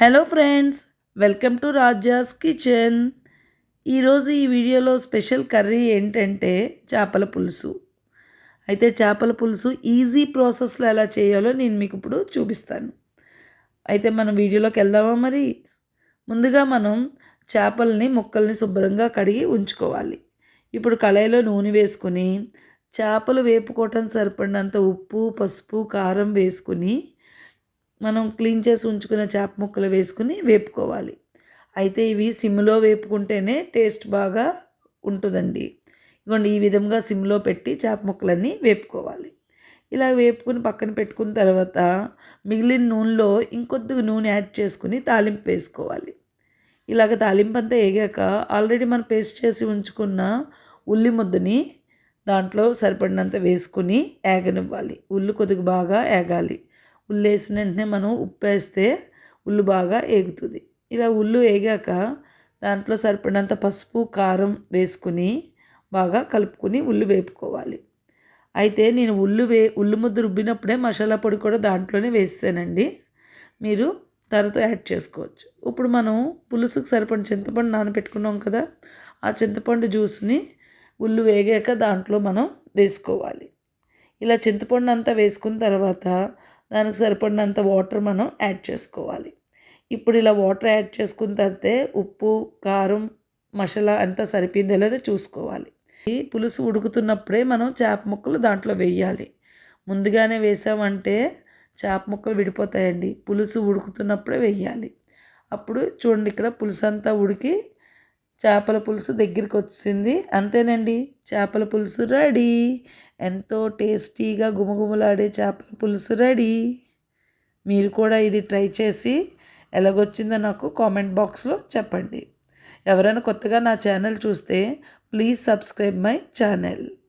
Hello friends welcome to Raja's kitchen. ఈరోజు ఈ వీడియోలో స్పెషల్ కర్రీ ఏంటంటే చేపల పులుసు. అయితే చేపల పులుసు ఈజీ ప్రాసెస్లో ఎలా చేయాలో నేను మీకు ఇప్పుడు చూపిస్తాను. అయితే మనం వీడియోలోకి వెళ్దామా మరి? ముందుగా మనం చేపల్ని ముక్కల్ని శుభ్రంగా కడిగి ఉంచుకోవాలి. ఇప్పుడు కళాయిలో నూనె వేసుకుని చేపలు వేపుకోవటం సరిపడినంత ఉప్పు పసుపు కారం వేసుకుని మనం క్లీన్ చేసి ఉంచుకున్న చేప ముక్కలు వేసుకుని వేపుకోవాలి. అయితే ఇవి సిమ్లో వేపుకుంటేనే టేస్ట్ బాగా ఉంటుందండి. ఇదిగోండి ఈ విధంగా సిమ్లో పెట్టి చేప ముక్కలన్నీ వేపుకోవాలి. ఇలా వేపుకుని పక్కన పెట్టుకున్న తర్వాత మిగిలిన నూనెలో ఇంకొద్దిగా నూనె యాడ్ చేసుకుని తాలింపు వేసుకోవాలి. ఇలాగ తాలింపు అంతా వేగాక ఆల్రెడీ మనం పేస్ట్ చేసి ఉంచుకున్న ఉల్లి ముద్దని దాంట్లో సరిపడినంత వేసుకుని ఏగనివ్వాలి. ఉల్లి కొద్దిగా బాగా ఏగాలి. ఉల్లు వేసిన వెంటనే మనం ఉప్పు వేస్తే ఉల్లు బాగా ఏగుతుంది. ఇలా ఉల్లు వేగాక దాంట్లో సరిపడినంత పసుపు కారం వేసుకుని బాగా కలుపుకుని ఉల్లు వేపుకోవాలి. అయితే నేను ఉల్లు వే ఉల్లు ముద్ద రుబ్బినప్పుడే మసాలా పొడి కూడా దాంట్లోనే వేసానండి మీరు తర్వాత యాడ్ చేసుకోవచ్చు. ఇప్పుడు మనం పులుసుకు సరిపడిన చింతపండు నానబెట్టుకున్నాం కదా ఆ చింతపండు జ్యూస్ని ఉల్లు వేగాక దాంట్లో మనం వేసుకోవాలి. ఇలా చింతపండు అంతా వేసుకున్న తర్వాత దానికి సరిపడినంత వాటర్ మనం యాడ్ చేసుకోవాలి. ఇప్పుడు ఇలా వాటర్ యాడ్ చేసుకున్న తర్వాత ఉప్పు కారం మసాలా అంతా సరిపోయిందో లేదో చూసుకోవాలి. ఈ పులుసు ఉడుకుతున్నప్పుడే మనం చేప ముక్కలు దాంట్లో వేయాలి. ముందుగానే వేసామంటే చేప ముక్కలు విడిపోతాయండి. పులుసు ఉడుకుతున్నప్పుడే వేయాలి. అప్పుడు చూడండి ఇక్కడ పులుసు అంతా ఉడికి చేపల పులుసు దగ్గరికి వచ్చింది అంతేనండి. చేపల పులుసు రెడీ. ఎంతో టేస్టీగా గుమగుమలాడే చేపల పులుసు రెడీ. మీరు కూడా ఇది ట్రై చేసి ఎలాగొచ్చిందో నాకు కామెంట్ బాక్స్లో చెప్పండి. ఎవరైనా కొత్తగా నా ఛానల్ చూస్తే ప్లీజ్ సబ్స్క్రైబ్ మై ఛానల్.